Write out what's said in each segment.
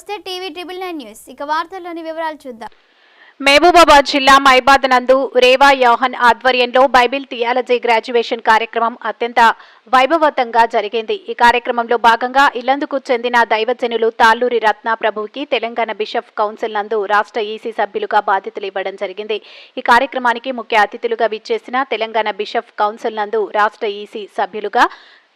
నమస్తే TV triple nine news. ఇక వార్తల్లోని వివరాలు చూద్దాం. మహబూబాబాద్ జిల్లా మైబాద్ నందు రేవా యోహన్ ఆధ్వర్యంలో బైబిల్ థియాలజీ గ్రాడ్యుయేషన్ కార్యక్రమం అత్యంత వైభవతంగా జరిగింది. ఈ కార్యక్రమంలో భాగంగా ఇల్లందుకు చెందిన దైవజనులు తాళ్ళూరి రత్న ప్రభుకి తెలంగాణ బిషప్ కౌన్సిల్ నందు రాష్ట్ర ఈసీ సభ్యులుగా బాధ్యతలు ఇవ్వడం జరిగింది. ఈ కార్యక్రమానికి ముఖ్య అతిథులుగా విచ్చేసిన తెలంగాణ బిషప్ కౌన్సిల్ నందు రాష్ట్ర ఈసీ సభ్యులుగా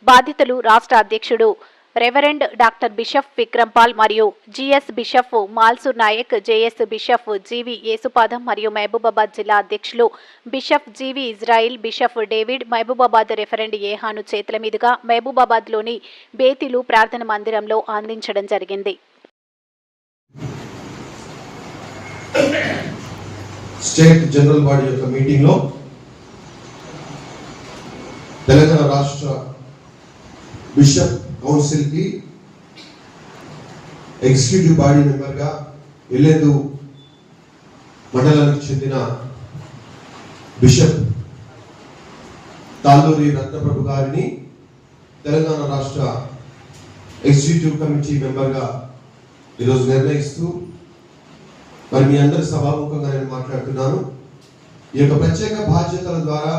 బాధ్యతలు రాష్ట్ర అధ్యక్షుడు రెవరెండ్ డాక్టర్ బిషప్ విక్రంపాల్ మరియు GS bishop Malsu Naik JS bishop GV Yesupadam మరియు మహబూబాబాద్ జిల్లా అధ్యక్షులు bishop GV Israel bishop David Mahabubabad reverend ఏహాను చేతుల మీదుగా మహబూబాబాద్లోని బేతిలు ప్రార్థన మందిరంలో అందించడం జరిగింది. స్టేట్ జనరల్ బాడీ యొక్క మీటింగ్లో తెలంగాణ రాష్ట్ర బిషప్ కౌన్సిల్కి ఎగ్జిక్యూటివ్ బాడీ మెంబర్గా ఎల్లెందు మండలానికి చెందిన బిషప్ తాళ్ళూరి రత్నప్రభు గారిని తెలంగాణ రాష్ట్ర ఎగ్జిక్యూటివ్ కమిటీ మెంబర్గా ఈరోజు నిర్ణయిస్తూ మరి మీ అందరి సభాముఖంగా నేను మాట్లాడుతున్నాను. ఈ యొక్క ప్రత్యేక బాధ్యతల ద్వారా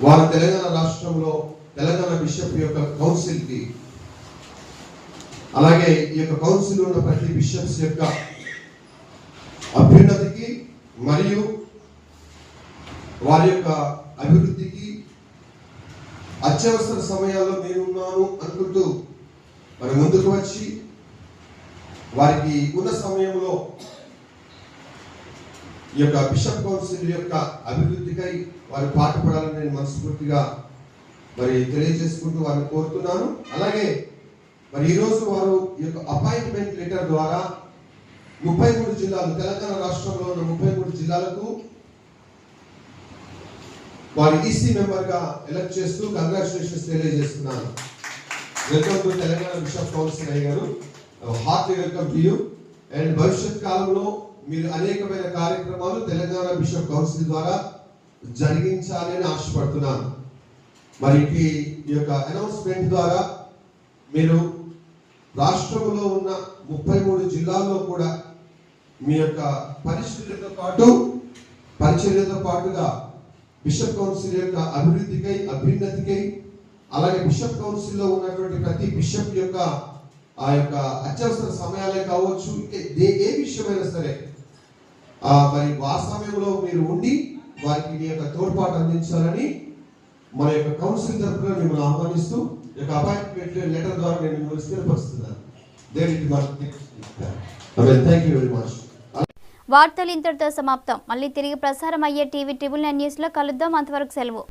వారు తెలంగాణ రాష్ట్రంలో తెలంగాణ బిషప్ యొక్క కౌన్సిల్కి అలాగే ఈ యొక్క కౌన్సిల్ ఉన్న ప్రతి బిషప్స్ యొక్క అభ్యున్నతికి మరియు వారి యొక్క అభివృద్ధికి అత్యవసర సమయాల్లో నేనున్నాను అనుకుంటూ మరి ముందుకు వచ్చి వారికి ఉన్న సమయంలో ఈ యొక్క బిషప్ కౌన్సిల్ యొక్క అభివృద్ధికై వారు పాటుపడాలని నేను మనస్ఫూర్తిగా మరి తెలియజేసుకుంటూ వారిని కోరుతున్నాను. అలాగే మరి ఈరోజు వారు ఈ యొక్క అపాయింట్మెంట్ లెటర్ ద్వారా ముప్పై మూడు జిల్లాలు తెలంగాణ రాష్ట్రంలో ఉన్న ముప్పై మూడు జిల్లాలకు వారి ఈసీ మెంబర్గా ఎలక్ట్ చేస్తూ కంగ్రాచులేషన్స్ తెలియజేస్తున్నాను. Welcome to Telangana bishop council అయ్య గారు heart welcome to you and భవిష్యత్ కాలంలో మీరు అనేకమైన కార్యక్రమాలు తెలంగాణ బిషప్ కౌన్సిల్ ద్వారా జరిగించాలని ఆశపడుతున్నాను మరి ఈ యొక్క అనౌన్స్మెంట్ ద్వారా మీరు రాష్ట్రంలో ఉన్న ముప్పై మూడు జిల్లాల్లో కూడా మీ యొక్క పరిస్థితులతో పాటు పరిచర్యతో పాటుగా బిషప్ కౌన్సిల్ యొక్క అభివృద్ధికై అభ్యున్నతికై అలాగే బిషప్ కౌన్సిల్లో ఉన్నటువంటి ప్రతి బిషప్ యొక్క ఆ యొక్క అత్యవసర సమయాలే కావచ్చు ఏ- ఏ విషయమైనా సరే మరి ఆ సమయంలో మీరు ఉండి వారికి మీ యొక్క తోడ్పాటు అందించాలని మన యొక్క కౌన్సిల్ తరఫున మిమ్మల్ని ఆహ్వానిస్తూ ఈ యొక్క అపాయింట్మెంట్ లెటర్ ద్వారా నేను మిమ్మల్ని స్థిరపరుస్తున్నాను. దేనికి థ్యాంక్ యూ వెరీ మచ్ వార్తలు ఇంతటితో సమాప్తం. మళ్ళీ తిరిగి ప్రసారం అయ్యే టీవీ ట్రిబుల్ నైన్ న్యూస్లో కలుద్దాం. అంతవరకు సెలవు.